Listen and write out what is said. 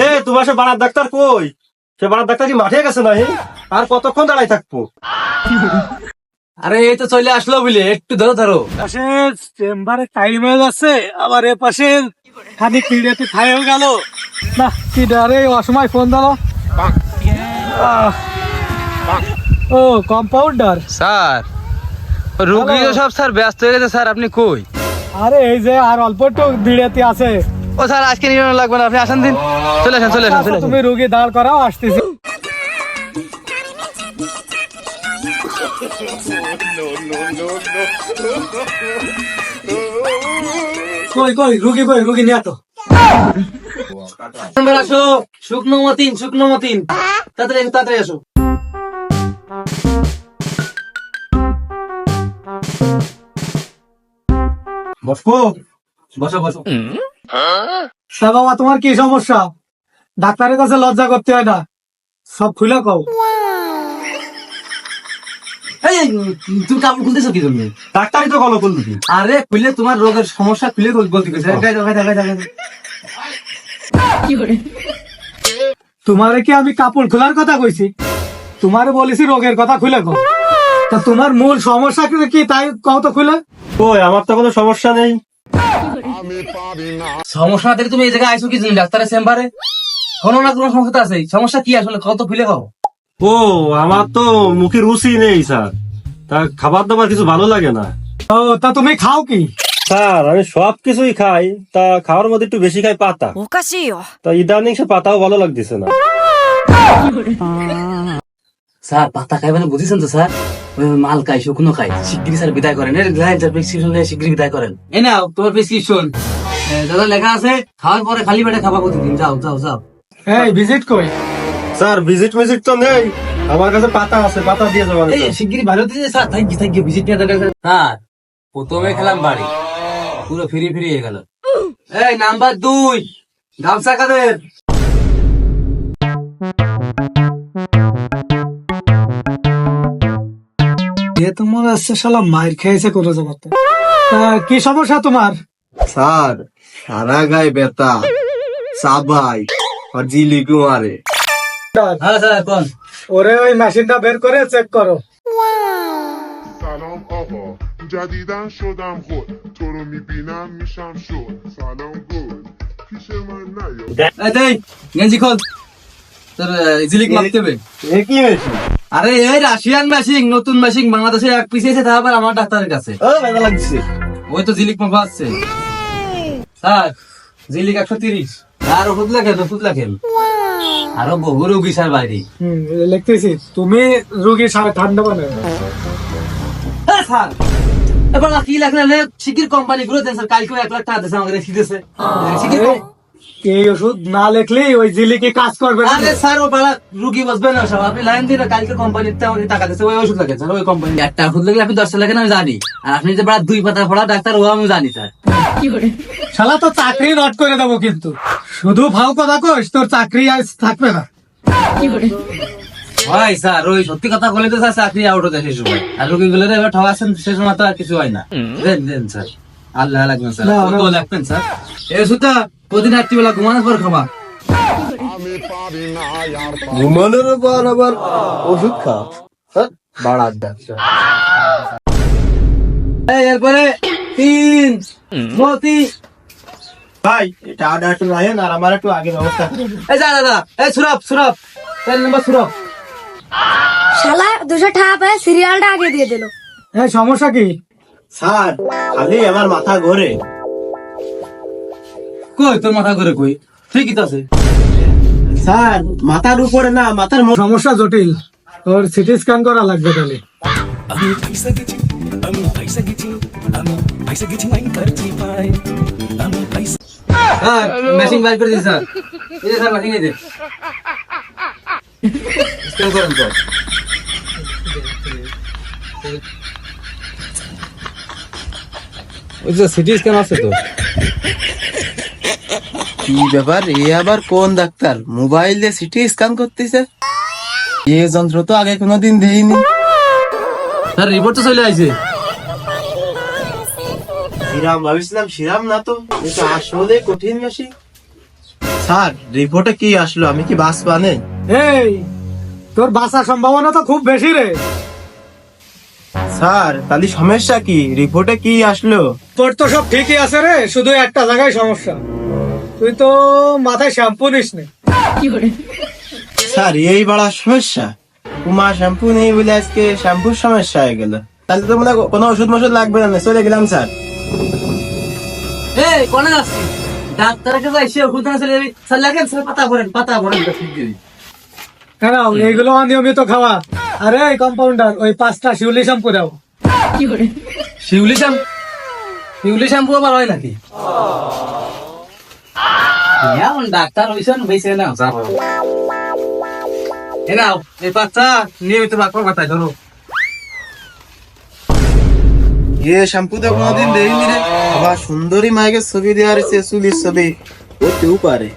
এ তোমার সে বাড়ার ডাক্তার কই? সে বাড়ার ডাক্তার কি মাঠে গেছে না আর কতক্ষণ দাঁড়াই থাকব? আরে এই তো চলে আসলো বুঝলে একটু ধরো ধরো। পাশে চেম্বারে টাইম হয়ে যাচ্ছে আবার এ পাশে খানিক পিড়েতে খাইও গেল। না কি ডারে অসময় ফোন দিল আহ, ও কম্পাউন্ডার স্যার রুগী তো সব স্যার ব্যস্ত হয়ে গেছে স্যার আপনি কই? আরে এই যে আর অল্প একটু দিড়েতে আছে। ও স্যার আজকে নিয়ে লাগবে না আপনি আসেন দিন। চলে আসেন চলে আসেন চলে তুমি রুগী দাঁড় করাও আসতেছি। কই কই রুগী কই রুগী নিয়ে তো। আসো শুকনো মতিন শুকনো মতিন। তাড়াতাড়ি তাড়াতাড়ি আসো। বসো বসো। তা বাবা তোমার কি সমস্যা? ডাক্তারের কাছে লজ্জা করতে হয় না? সব খুলে কও। এই তুমি কাপড় খুলতেছো কি তুমি ডাক্তারই তো করলি আরে খুলে তোমার রোগের সমস্যা খুলে বলতে গেছে। তোমারে কি আমি কাপড় খোলার কথা কইছি? তোমারে বলেছি রোগের কথা খুলে কও। তা তোমার মূল সমস্যা কি কি তাই কও তো খুলে। ওই আমার তো কোনো সমস্যা নেই। আমি না। সমস্যা তুমি এই জায়গায় আইছো কি ডাক্তারের চেম্বারে? কোনো না কোনো সমস্যা আছে। সমস্যা কি আসলে? কত ফুলে খাও। ও আমার তো মুখে রুচি নেই স্যার। তা খাবার দাবার কিছু ভালো লাগে না। ও তা তুমি খাও কি? স্যার আমি সব কিছুই খাই। তা খাওয়ার মধ্যে একটু বেশি খাই পাতা। তা ইদানিং সে পাতাও ভালো লাগতেছে না। স্যার পাতা খাই মানে বুঝেছেন তো স্যার? মাল খাই শুকনো খাই। শিগগিরি স্যার বিদায় করেন। স্যার প্রেসক্রিপশন নিয়ে শিগগিরি বিদায় করেন। এই নাও তোমার প্রেসক্রিপশন দাদা লেখা আছে খাওয়ার পরে খালি পেটে খাবা প্রতিদিন। যাও যাও যাও। এই ভিজিট কই? স্যার ভিজিট মিজিট তো নেই। আমার কাছে পাতা আছে পাতা দিয়ে যাবেন এই শিগগিরি ভালো দিয়েছে sir. Thank you thank you visit নিয়ে দেখা স্যার। প্রথমে খেলাম বাড়ি। পুরো ফিরি ফিরি হয়ে গেল। এই নাম্বার দুই। গামছা কাদের? আসছে শালা মায়ের খেয়েছে কোনো জায়গাতে তা কি সমস্যা তোমার স্যার সারা গায়ে ব্যথা সাবাই আর জিলিপি মারে হ্যাঁ স্যার কোন ওরে ওই মেশিনটা বের করে চেক করো سلام آقا جدیدن شدم خود تو رو میبینم میشم شد سلام گل پیش من نیا এই দেই গেঞ্জি খোল তোর ইজিলিক মারতে হবে এ কি মেশিন আরে এই রাশিয়ান মেশিন নতুন মেশিন বাংলাদেশে এক পিস এসে তারপর আমার ডাক্তারের কাছে। ও ব্যথা লাগছে। ওই তো জিলিক মাপা আসছে। স্যার জিলিক একশো তিরিশ। আর ওষুধ লেখেন ওষুধ লেখেন। আরও বহু রোগী স্যার বাইরে। হুম লিখতেছি তুমি রুগীর সাথে ঠান্ডা বানাবে হ্যাঁ, স্যার এবার কি লাগলে শিগগির কোম্পানি গুলো দেন স্যার কালকে এক লাখ টাকা দিয়েছে আমাকে কম- এই ওষুধ না লিখলেই ওই জিলিকে কাজ করবে না? আরে স্যার ও বাড়া রুগী বসবে না সব। আপনি লাইন দিন কালকে কোম্পানিতে আমাকে টাকা দিচ্ছে ওই ওষুধ লাগে স্যার ওই কোম্পানি। একটা ওষুধ লাগলে আপনি দশটা লাগেন আমি জানি। আর আপনি যে বাড়া দুই পাতা পড়া ডাক্তার ও আমি জানি স্যার। শালা তো চাকরি নট করে দেবো কিন্তু। শুধু ভাও কথা কইস তোর চাকরি আজ থাকবে না। ভাই স্যার ওই সত্যি কথা বলে তো স্যার চাকরি আউট হতে সেই সময়। আর রুগী গুলো এবার ঠকাচ্ছেন সে সময় তো আর কিছু হয় না। দেন দেন স্যার। আল্লাহ লাগবেন স্যার। লাগবেন স্যার। এই ওষুধটা প্রতিদিন রাত্রিবেলা ঘুমানোর পর খাবা। ঘুমানোর পর আবার ওষুধ খা হ্যাঁ, বাড়ার ডাক্তার এরপরে তিন মতি। ভাই এটা আডা একটু রাখেন আর আমার একটু আগে ব্যবস্থা। এই যা দাদা এই সুরভ সুরভ। চার নম্বর সুরভ। শালা দুশো টাকা পায় সিরিয়ালটা আগে দিয়ে দিল। এই সমস্যা কি? স্যার খালি আমার মাথা ঘোরে। কই তোর মাথা করে কই? ঠিকই তো আছে স্যার মাথার উপরে না মাথার সমস্যা জটিল। তোর সিটি স্ক্যান করা লাগবে তাহলে মেশিন বাইর করে দিন স্যার। এই স্যার মেশিন এই যে। স্ক্যান করেন তো ওই যে সিটি স্ক্যান আছে তো। কি ব্যাপার? এ আবার কোন ডাক্তার? মোবাইল দিয়ে সিটি স্ক্যান করতেছে? এ যন্ত্র তো আগে কোনোদিন দেইনি। স্যার রিপোর্ট তো চলে আইছে। শ্রীরাম ভাবিছিলাম শ্রীরাম না তো? এটা আসলে কঠিন মেশিন স্যার রিপোর্টে কি আসলো? আমি কি বাস পানে এই তোর বাঁচার সম্ভাবনা তো খুব বেশি রে। স্যার তাহলে সমস্যা কি? রিপোর্টে কি আসলো? তোর তো সব ঠিকই আছে রে শুধু একটা জায়গায় সমস্যা। তুই তো মাথায় শ্যাম্পু নিস নে স্যার এই বড় সমস্যা। কুমা শ্যাম্পু নেই বলে আজকে শ্যাম্পুর সমস্যা হয়ে গেল। তাহলে তো মনে হয় কোনো ওষুধ মষুধ লাগবে না চলে গেলাম স্যার। এই কোনে যাচ্ছি? ডাক্তারের কাছে এসে ওষুধ না চলে যাবি। স্যার লাগেন স্যার পাতা ভরেন পাতা ভরেন শিগগিরই কেন এইগুলো অনিয়মিত খাওয়া? আরে কম্পাউন্ডার ওই পাঁচটা শিউলি শ্যাম্পু দাও শিউলি শ্যাম্পু? শিউলি শ্যাম্পু আবার হয় নাকি? এমন ডাক্তার হইছেন বেঁচে নাও যাব এ নাও এই বাচ্চা নিয়মিত বাকর মাথায় ধরো এ শ্যাম্পু তো কোনোদিন দেখিনি রে আবার সুন্দরী মায়ের ছবি দেওয়ার সে চুলির ছবি। হতেও পারে